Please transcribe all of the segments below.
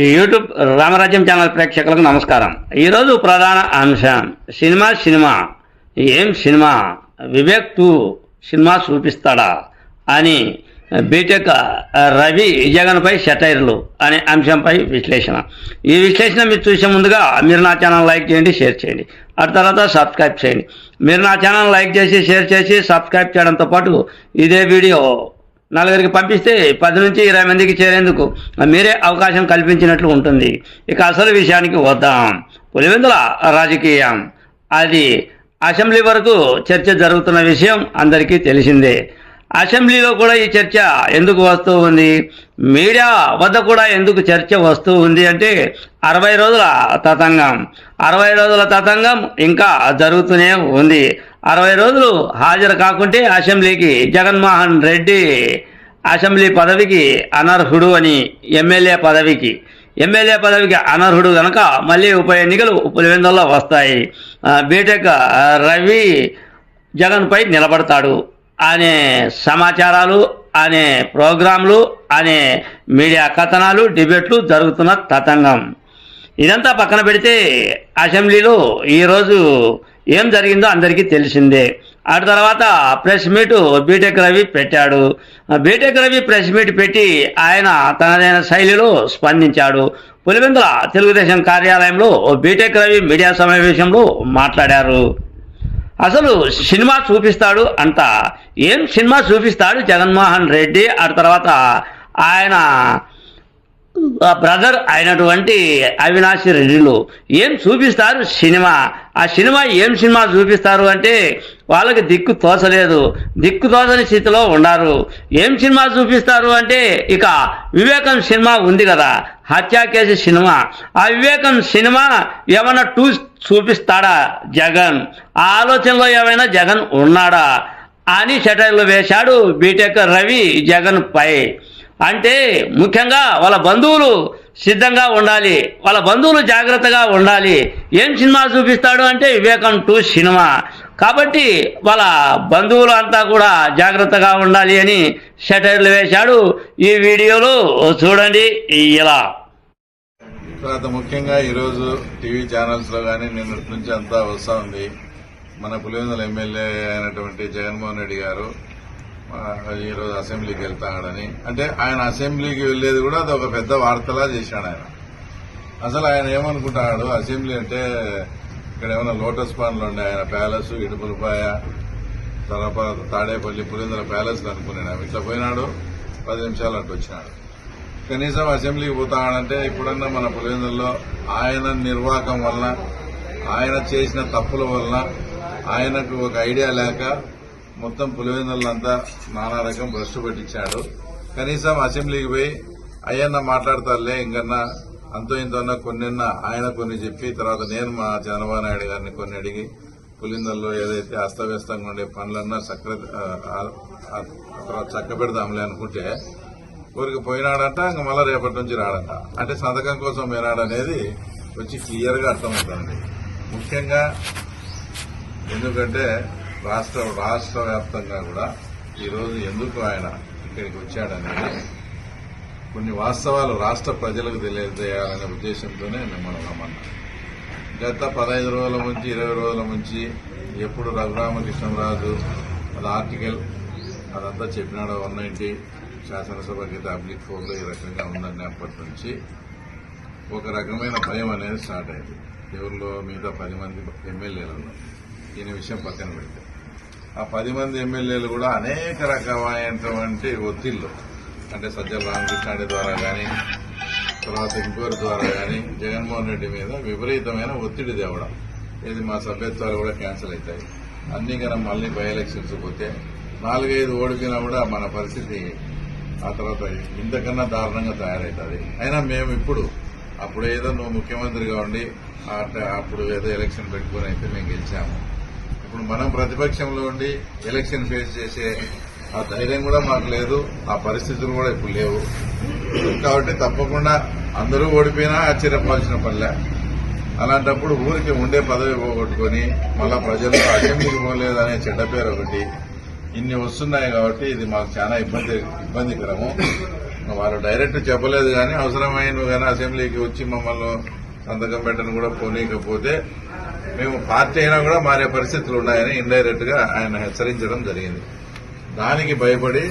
ఈ యూట్యూబ్ రామరాజ్యం ఛానల్ ప్రేక్షకులకు నమస్కారం. ఈరోజు ప్రధాన అంశం సినిమా సినిమా. ఏం సినిమా? వివేక్ టూ సినిమా చూపిస్తాడా? అని బీటెక్ రవి జగన్పై సెటైర్లు అనే అంశంపై విశ్లేషణ. ఈ విశ్లేషణ మీరు చూసే ముందుగా మీరు నా ఛానల్ లైక్ చేయండి షేర్ చేయండి. ఆ తర్వాత సబ్స్క్రైబ్ చేయండి. మీరు నా ఛానల్ లైక్ చేసి షేర్ చేసి సబ్స్క్రైబ్ చేయడంతో పాటు ఇదే వీడియో నలుగురికి పంపిస్తే పది నుంచి ఇరవై మందికి చేరేందుకు మీరే అవకాశం కల్పించినట్లు ఉంటుంది. ఇక అసలు విషయానికి వద్దాం. పులివెందుల రాజకీయం. అది అసెంబ్లీ వరకు చర్చ జరుగుతున్న విషయం అందరికీ తెలిసిందే. అసెంబ్లీలో కూడా ఈ చర్చ ఎందుకు వస్తూ ఉంది? మీడియా వద్ద కూడా ఎందుకు చర్చ వస్తూ ఉంది అంటే అరవై రోజుల తతంగం. అరవై రోజుల తతంగం ఇంకా జరుగుతూనే ఉంది. అరవై రోజులు హాజరు కాకుంటే అసెంబ్లీకి జగన్మోహన్ రెడ్డి అసెంబ్లీ పదవికి అనర్హుడు అని ఎమ్మెల్యే పదవికి. ఎమ్మెల్యే పదవికి అనర్హుడు కనుక మళ్ళీ ఉప ఎన్నికలు పులివెందుల్లో వస్తాయి. బీటెక్ రవి జగన్పై నిలబడతాడు అనే సమాచారాలు అనే ప్రోగ్రాంలు అనే మీడియా కథనాలు డిబేట్లు జరుగుతున్న తతంగం. ఇదంతా పక్కన పెడితే అసెంబ్లీలో ఈరోజు ఏం జరిగిందో అందరికీ తెలిసిందే. ఆ తర్వాత ప్రెస్ మీట్ బీటెక్ రవి పెట్టాడు. బీటెక్ రవి ప్రెస్ మీట్ పెట్టి ఆయన తనదైన శైలిలో స్పందించాడు. పులివెందుల తెలుగుదేశం కార్యాలయంలో బీటెక్ రవి మీడియా సమావేశంలో మాట్లాడారు. అసలు సినిమా చూపిస్తాడు అంట ఏం సినిమా చూపిస్తాడు జగన్మోహన్ రెడ్డి? ఆ తర్వాత ఆయన బ్రదర్ అయినటువంటి అవినాష్ రెడ్డిలు ఏం చూపిస్తారు సినిమా? ఆ సినిమా ఏం సినిమా చూపిస్తారు అంటే వాళ్ళకి దిక్కు తోచలేదు. దిక్కు తోచని స్థితిలో ఉన్నారు. ఏం సినిమా చూపిస్తారు అంటే ఇక వివేకం సినిమా ఉంది కదా. హత్యా కేసు సినిమా. ఆ వివేకం సినిమా ఏమైనా టూ చూపిస్తాడా జగన్? ఆ ఆలోచనలో ఏమైనా జగన్ ఉన్నాడా? అని సెటైర్లు వేశాడు బీటెక్ రవి జగన్ పై. అంటే ముఖ్యంగా వాళ్ళ బంధువులు సిద్ధంగా ఉండాలి వాళ్ళ బంధువులు జాగ్రత్తగా ఉండాలి. ఏం సినిమా చూపిస్తాడు అంటే వివేకం టూ సినిమా. కాబట్టి వాళ్ళ బంధువులు అంతా కూడా జాగ్రత్తగా ఉండాలి అని షటర్లు వేశాడు. ఈ వీడియోలో చూడండి ఇలా. తర్వాత ముఖ్యంగా ఈరోజు టీవీ ఛానల్స్లో కానీ నిన్నటి నుంచి అంతా వస్తూ ఉంది. మన పులివెందుల ఎమ్మెల్యే అయినటువంటి జగన్మోహన్ రెడ్డి గారు ఈరోజు అసెంబ్లీకి వెళ్తాడని అంటే ఆయన అసెంబ్లీకి వెళ్ళేది కూడా అది ఒక పెద్ద వార్తలా చేశాడు ఆయన. అసలు ఆయన ఏమనుకుంటాడు? అసెంబ్లీ అంటే ఇక్కడ ఏమైనా లోటస్ పాన్లు ఉండే ఆయన ప్యాలెస్ ఇడుపులపాయ తర్వాత తాడేపల్లి పులివెందుల ప్యాలెస్లు అనుకున్నాడు ఇట్లా పోయినాడు పది నిమిషాలు అటు వచ్చినాడు. కనీసం అసెంబ్లీకి పోతాడంటే ఇప్పుడన్నా మన పులివెందుల్లో ఆయన నిర్వాహకం వలన ఆయన చేసిన తప్పుల వలన ఆయనకు ఒక ఐడియా లేక మొత్తం పులివెందులంతా నానా రకం భ్రష్టు పట్టించాడు. కనీసం అసెంబ్లీకి పోయి అయ్యన్న మాట్లాడతారులే ఇంకన్నా అంతో ఇంతన్నా కొన్నిన్న ఆయన కొన్ని చెప్పి తర్వాత నేను మా చంద్రబాబు నాయుడు గారిని కొన్ని అడిగి పులిందల్లో ఏదైతే అస్తవ్యస్తంగా ఉండే పనులన్నా చక్క తర్వాత చక్క పెడదాంలే అనుకుంటే ఊరికి పోయినాడంట ఇంక మళ్ళీ రేపటి నుంచి రాడంట. అంటే సంతకం కోసం పోయినాడనేది వచ్చి క్లియర్గా అర్థమవుతుంది. ముఖ్యంగా ఎందుకంటే రాష్ట్ర రాష్ట్ర వ్యాప్తంగా కూడా ఈరోజు ఎందుకు ఆయన ఇక్కడికి వచ్చాడనేది కొన్ని వాస్తవాలు రాష్ట్ర ప్రజలకు తెలియజేయాలనే ఉద్దేశంతోనే మిమ్మల్ని రమ్మన్నా. గత పదహైదు రోజుల నుంచి ఇరవై రోజుల నుంచి ఎప్పుడు రఘురామకృష్ణరాజు అది ఆర్టికల్ అదంతా చెప్పినాడు వన్ నైన్టీ శాసనసభకి పబ్లిక్ ఫోన్లో ఈ రకంగా ఉందని ఉందన్నప్పటి నుంచి ఒక రకమైన భయం అనేది స్టార్ట్ అయింది. ఎవరిలో మిగతా పది మంది ఎమ్మెల్యేలలో దీని విషయం పక్కన పెడితే. ఆ పది మంది ఎమ్మెల్యేలు కూడా అనేక రకమైనటువంటి ఒత్తిళ్ళు. అంటే సజ్జల రామకృష్ణారెడ్డి ద్వారా కానీ తర్వాత ఇంకోరి ద్వారా కానీ జగన్మోహన్ రెడ్డి మీద విపరీతమైన ఒత్తిడి తేవడం. ఇది మా సభ్యత్వాలు కూడా క్యాన్సిల్ అవుతాయి అన్ని కన్నా మళ్ళీ బై ఎలక్షన్స్ పోతే నాలుగైదు ఓడిపోయినా కూడా మన పరిస్థితి ఆ తర్వాత ఇంతకన్నా దారుణంగా తయారవుతుంది అయినా మేము ఇప్పుడు అప్పుడు ఏదో నువ్వు ముఖ్యమంత్రిగా ఉండి అప్పుడు ఏదో ఎలక్షన్ పెట్టుకుని అయితే మేము గెలిచాము. ఇప్పుడు మనం ప్రతిపక్షంలో ఉండి ఎలక్షన్ ఫేస్ చేసే ఆ ధైర్యం కూడా మాకు లేదు ఆ పరిస్థితులు కూడా ఇప్పుడు లేవు. కాబట్టి తప్పకుండా అందరూ ఓడిపోయినా ఆశ్చర్యపోవాల్సిన పల్లె అలాంటప్పుడు ఊరికి ఉండే పదవి పోగొట్టుకొని మళ్ళా ప్రజలు అసెంబ్లీకి పోలేదనే చెడ్డ పేరు ఒకటి. ఇన్ని వస్తున్నాయి కాబట్టి ఇది మాకు చాలా ఇబ్బంది ఇబ్బందికరము. వాళ్ళు డైరెక్ట్ చెప్పలేదు కానీ అవసరమైన కానీ అసెంబ్లీకి వచ్చి మమ్మల్ని సంతకం పెట్టను కూడా పోనీయకపోతే మేము పార్టీ అయినా కూడా మారే పరిస్థితులు ఉన్నాయని ఇండైరెక్ట్గా ఆయన హెచ్చరించడం జరిగింది. దానికి భయపడి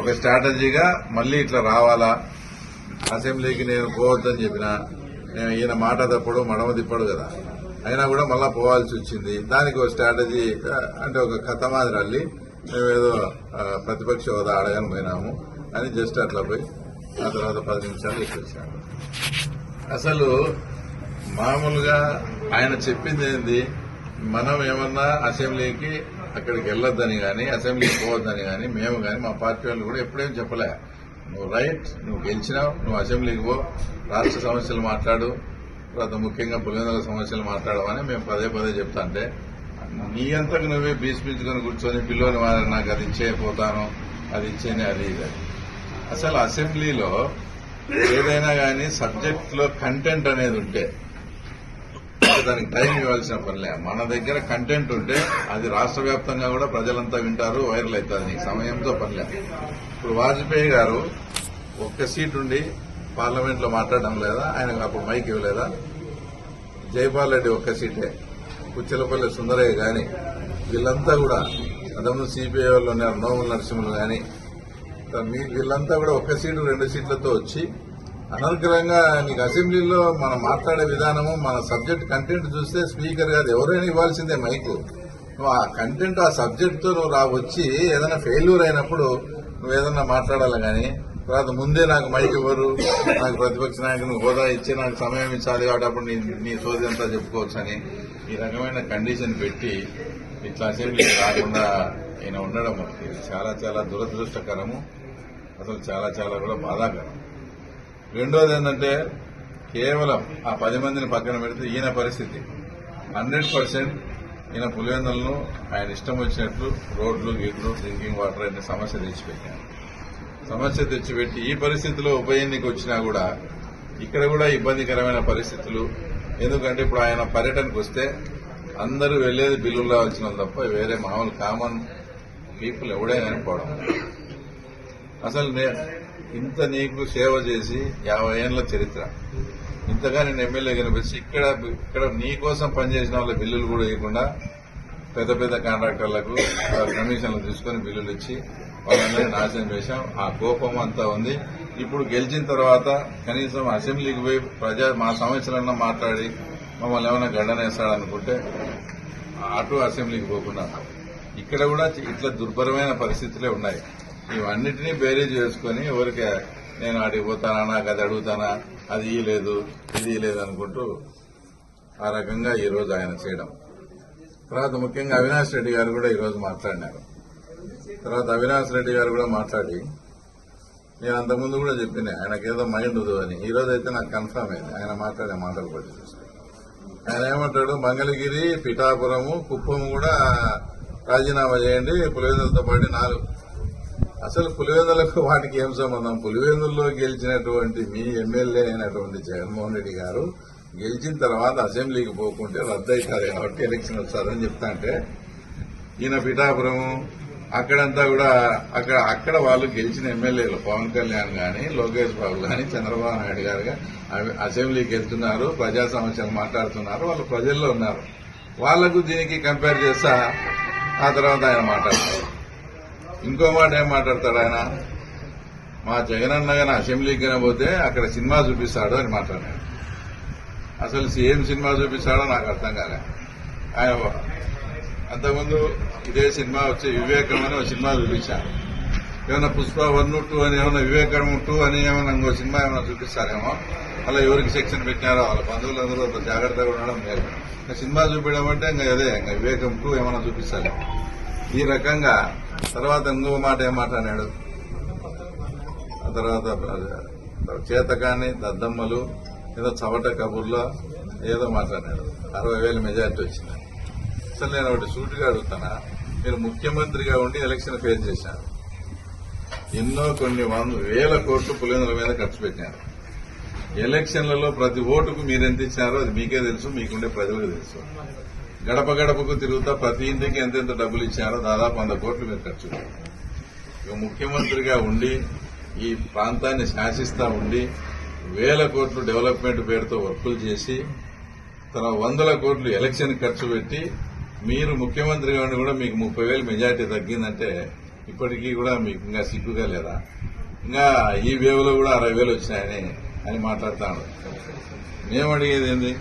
ఒక స్ట్రాటజీగా మళ్ళీ ఇట్లా రావాలా? అసెంబ్లీకి నేను పోవద్దని చెప్పిన నేను ఈయన మాట తప్పడు మడమ తిప్పడు కదా. అయినా కూడా మళ్ళా పోవాల్సి వచ్చింది. దానికి ఒక స్ట్రాటజీ అంటే ఒక కథ మాదిరి అల్లి మేమేదో ప్రతిపక్ష హోదా అడగని పోయినాము అని జస్ట్ అట్లా పోయి ఆ తర్వాత పది నిమిషాలు వచ్చేసాము అసలు మామూలుగా ఆయన చెప్పింది ఏంది? మనం ఏమన్నా అసెంబ్లీకి అక్కడికి వెళ్ళొద్దని కానీ అసెంబ్లీకి పోవద్దని కానీ మేము కానీ మా పార్టీ వాళ్ళు కూడా ఎప్పుడేం చెప్పలే. నువ్వు రైట్ నువ్వు గెలిచినావు నువ్వు అసెంబ్లీకి పో రాష్ట్ర సమస్యలు మాట్లాడు తర్వాత ముఖ్యంగా పులివెందుల సమస్యలు మాట్లాడమని మేము పదే పదే చెప్తా అంటే నీ అంతకు నువ్వే బీసిపించుకొని కూర్చొని పిల్లోని వారు నాకు అది ఇచ్చే పోతాను అది ఇచ్చేని అది ఇది అసలు అసెంబ్లీలో ఏదైనా కానీ సబ్జెక్ట్లో కంటెంట్ అనేది ఉంటే దానికి టైం ఇవ్వాల్సిన పనిలే మన దగ్గర కంటెంట్ ఉంటే అది రాష్ట్ర వ్యాప్తంగా కూడా ప్రజలంతా వింటారు వైరల్ అవుతుంది నీకు సమయంతో పనిలే ఇప్పుడు వాజ్పేయి గారు ఒక్క సీట్ ఉండి పార్లమెంట్లో మాట్లాడడం లేదా ఆయన అప్పుడు మైక్ ఇవ్వలేదా? జైపాల్ రెడ్డి ఒక్క సీటే. కుచ్చెలపల్లి సుందరయ్య గాని వీళ్ళంతా కూడా అంతకుముందు సిపిఐ వాళ్ళు ఉన్నారు నోముల నరసింహులు గాని వీళ్ళంతా కూడా ఒక్క సీటు రెండు సీట్లతో వచ్చి అనర్గళంగా నీకు అసెంబ్లీలో మనం మాట్లాడే విధానము మన సబ్జెక్ట్ కంటెంట్ చూస్తే స్పీకర్ కాదు ఎవరైనా ఇవ్వాల్సిందే మైకు. నువ్వు ఆ కంటెంట్ ఆ సబ్జెక్ట్తో నువ్వు రా వచ్చి ఏదైనా ఫెయిల్యూర్ అయినప్పుడు నువ్వు ఏదైనా మాట్లాడాలి కానీ తర్వాత ముందే నాకు మైక్ ఇవ్వరు నాకు ప్రతిపక్ష నాయకుని హోదా ఇచ్చి నాకు సమయం ఇచ్చాలి కాబట్టి అప్పుడు నీ నీ సోది అంతా చెప్పుకోవచ్చు అని ఈ రకమైన కండిషన్ పెట్టి ఇట్లా అసెంబ్లీ రాకుండా ఈయన ఉండడం చాలా చాలా దురదృష్టకరము. అసలు చాలా చాలా కూడా బాధాకరం. రెండోది ఏంటంటే కేవలం ఆ పది మందిని పక్కన పెడితే ఈయన పరిస్థితి. హండ్రెడ్ పర్సెంట్ ఈయన పులివెందులను ఆయన ఇష్టం వచ్చినట్లు రోడ్లు గీట్లు డ్రింకింగ్ వాటర్ అనే సమస్య తెచ్చిపెట్టాను సమస్య తెచ్చిపెట్టి ఈ పరిస్థితిలో ఉప ఎన్నిక వచ్చినా కూడా ఇక్కడ కూడా ఇబ్బందికరమైన పరిస్థితులు. ఎందుకంటే ఇప్పుడు ఆయన పర్యటనకు వస్తే అందరూ వెళ్ళేది బిల్లులు రావాల్సిన తప్ప వేరే మామూలు కామన్ పీపుల్ ఎవడే కానీ పోవడం అసలు నేను ఇంత నీకు సేవ చేసి యాభై ఏళ్ళ చరిత్ర. ఇంతగా నేను ఎమ్మెల్యే కనిపిస్తే ఇక్కడ ఇక్కడ నీ కోసం పనిచేసిన వాళ్ళ బిల్లులు కూడా ఇవ్వకుండా పెద్ద పెద్ద కాంట్రాక్టర్లకు కమిషన్లు తీసుకొని బిల్లులు ఇచ్చి వాళ్ళందరినీ నాశనం చేశాం. ఆ కోపం అంతా ఉంది. ఇప్పుడు గెలిచిన తర్వాత కనీసం అసెంబ్లీకి పోయి ప్రజా మా సమస్యలన్నా మాట్లాడి మమ్మల్ని ఏమైనా గడ్డనేస్తాడనుకుంటే అటు అసెంబ్లీకి పోకుండా. ఇక్కడ కూడా ఇట్లా దుర్భరమైన పరిస్థితులే ఉన్నాయి. ఇవన్నిటినీ బేరీజ్ చేసుకుని ఎవరికి నేను అడిగి పోతానా నాకు అది అడుగుతానా అది ఈ లేదు ఇది ఈ అనుకుంటూ ఆ రకంగా ఈరోజు ఆయన చేయడం. తర్వాత ముఖ్యంగా అవినాష్ రెడ్డి గారు కూడా ఈరోజు మాట్లాడినారు. తర్వాత అవినాష్ రెడ్డి గారు కూడా మాట్లాడి నేను అంతకుముందు కూడా చెప్పిన ఆయనకేదో మైండ్ ఉంది అని ఈరోజు అయితే నాకు కన్ఫర్మ్ అయింది. ఆయన మాట్లాడే మాటలు బట్టి ఆయన ఏమంటాడు? మంగళగిరి పిఠాపురము కుప్పము కూడా రాజీనామా చేయండి పులివెందులతో పాటు నాలుగు అసలు పులివెందులకు వాటికి ఏం సంబంధం? పులివెందుల్లో గెలిచినటువంటి మీ ఎమ్మెల్యే అయినటువంటి జగన్మోహన్ రెడ్డి గారు గెలిచిన తర్వాత అసెంబ్లీకి పోకుంటే రద్దు అవుతారు కాబట్టి ఎలక్షన్ వస్తారని చెప్తా అంటే ఈయన పిఠాపురము అక్కడంతా కూడా అక్కడ అక్కడ వాళ్ళు గెలిచిన ఎమ్మెల్యేలు పవన్ కళ్యాణ్ కానీ లోకేష్ బాబు కానీ చంద్రబాబు నాయుడు గారు అసెంబ్లీకి వెళ్తున్నారు ప్రజా సమస్యలు మాట్లాడుతున్నారు వాళ్ళు ప్రజల్లో ఉన్నారు. వాళ్ళకు దీనికి కంపేర్ చేస్తా ఆ తర్వాత ఆయన మాట్లాడతారు. ఇంకో మాట ఏం మాట్లాడతాడు ఆయన? మా జగనన్న గాని అసెంబ్లీకి గాని పోతే అక్కడ సినిమా చూపిస్తాడు అని మాట్లాడాడు. అసలు ఏం సినిమా చూపిస్తాడో నాకు అర్థం కాలే. ఆయన అంతకుముందు ఇదే సినిమా వచ్చి వివేకం అని ఒక సినిమా చూపించాను ఏమైనా పుష్ప వన్ టూ అని ఏమైనా వివేకం టూ అని ఏమైనా ఇంకో సినిమా ఏమైనా చూపిస్తారేమో? అలా ఎవరికి సెక్షన్ పెట్టినారో వాళ్ళ బంధువులందరూ అంత జాగ్రత్తగా ఉండడం లేదు. సినిమా చూపించడం అంటే ఇంకా అదే ఇంకా వివేకం టూ ఏమైనా చూపిస్తారు ఈ రకంగా తర్వాత ఇంకో మాట ఏం మాట్లాడాడు ఆ తర్వాత చేతకాని దద్దమ్మలు ఏదో చవట కబుర్లో ఏదో మాట్లాడాడు అరవై వేల మెజార్టీ వచ్చింది. అసలు నేను ఒకటి సూటిగా అడుగుతానా? మీరు ముఖ్యమంత్రిగా ఉండి ఎలక్షన్ ఫేస్ చేశాను ఎన్నో కొన్ని వంద వేల కోట్లు పులిందుల మీద ఖర్చు పెట్టారు ఎలక్షన్లలో ప్రతి ఓటుకు మీరు ఎంత ఇచ్చారో అది మీకే తెలుసు మీకుండే ప్రజలకు తెలుసు. గడప గడపకు తిరుగుతా ప్రతి ఇంటికి ఎంతెంత డబ్బులు ఇచ్చారో దాదాపు వంద కోట్లు మీరు ఖర్చు ముఖ్యమంత్రిగా ఉండి ఈ ప్రాంతాన్ని శాసిస్తా ఉండి వేల కోట్లు డెవలప్మెంట్ పేరుతో వర్కులు చేసి తన వందల కోట్లు ఎలక్షన్ ఖర్చు పెట్టి మీరు ముఖ్యమంత్రిగా ఉండి కూడా మీకు ముప్పై వేలు మెజార్టీ తగ్గిందంటే ఇప్పటికీ కూడా మీకు ఇంకా సిగ్గుగా లేదా? ఇంకా ఈ వేవ్లో కూడా అరవై వేలు వచ్చినాయని అని మాట్లాడతాను మేము అడిగేది ఏంది?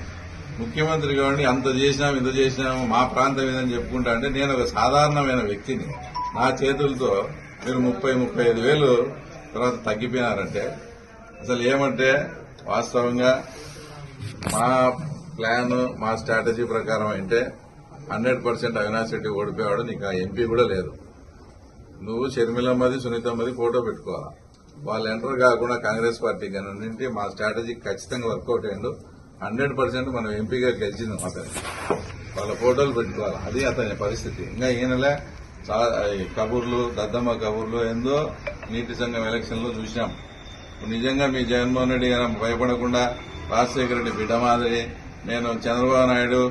ముఖ్యమంత్రి కావండి అంత చేసినాం ఇంత చేసినాము మా ప్రాంతం ఏదని చెప్పుకుంటా అంటే నేను ఒక సాధారణమైన వ్యక్తిని. నా చేతులతో మీరు ముప్పై ముప్పై ఐదు వేలు తర్వాత తగ్గిపోయినారంటే అసలు ఏమంటే వాస్తవంగా మా ప్లాన్ మా స్ట్రాటజీ ప్రకారం అంటే హండ్రెడ్ పర్సెంట్ అవినాష్ రెడ్డి ఓడిపోయాడు నీకు ఆ ఎంపీ కూడా లేదు. నువ్వు షర్మిలమ్మది సునీతమ్మది ఫోటో పెట్టుకోవాలి? వాళ్ళు ఎంటర్ కాకుండా కాంగ్రెస్ పార్టీ కానీ మా స్ట్రాటజీ ఖచ్చితంగా వర్కౌట్ అయ్యిండు హండ్రెడ్ పర్సెంట్ మనం ఎంపీగా గెలిచింది అతను వాళ్ళ ఫోటోలు పెట్టుకోవాలి. అది అతని పరిస్థితి. ఇంకా ఈయనలే కబుర్లు దద్దమ్మ కబుర్లు ఏందో నీటి సంఘం ఎలక్షన్లో చూసినాం. నిజంగా మీ జగన్మోహన్ రెడ్డి గారు భయపడకుండా రాజశేఖర రెడ్డి బిడ్డ మాదిరి నేను చంద్రబాబు నాయుడు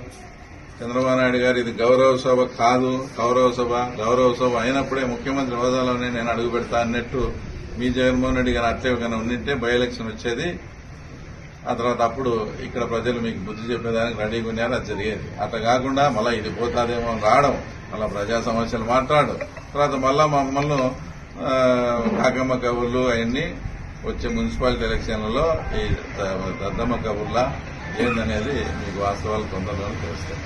చంద్రబాబు నాయుడు గారు ఇది గౌరవ సభ కాదు గౌరవ సభ గౌరవ సభ అయినప్పుడే ముఖ్యమంత్రి హోదాలోనే నేను అడుగు పెడతా అన్నట్టు మీ జగన్మోహన్ రెడ్డి గారు అట్లే కన్నా ఉండింటే బై ఎలక్షన్ వచ్చేది. ఆ తర్వాత అప్పుడు ఇక్కడ ప్రజలు మీకు బుద్ధి చెప్పేదానికి రెడీగా ఉన్నారు అది జరిగేది. అట్లా కాకుండా మళ్ళీ ఇది పోతాదేమో రావడం మళ్ళీ ప్రజా సమస్యలు మాట్లాడు. తర్వాత మళ్ళా మమ్మల్ని కాకమ్మ కబుర్లు అవన్నీ వచ్చే మున్సిపాలిటీ ఎలక్షన్లలో ఈ దద్దమ్మ కబుర్లా ఏందనేది మీకు వాస్తవాలు తొందరలోనే తెలుస్తాయి.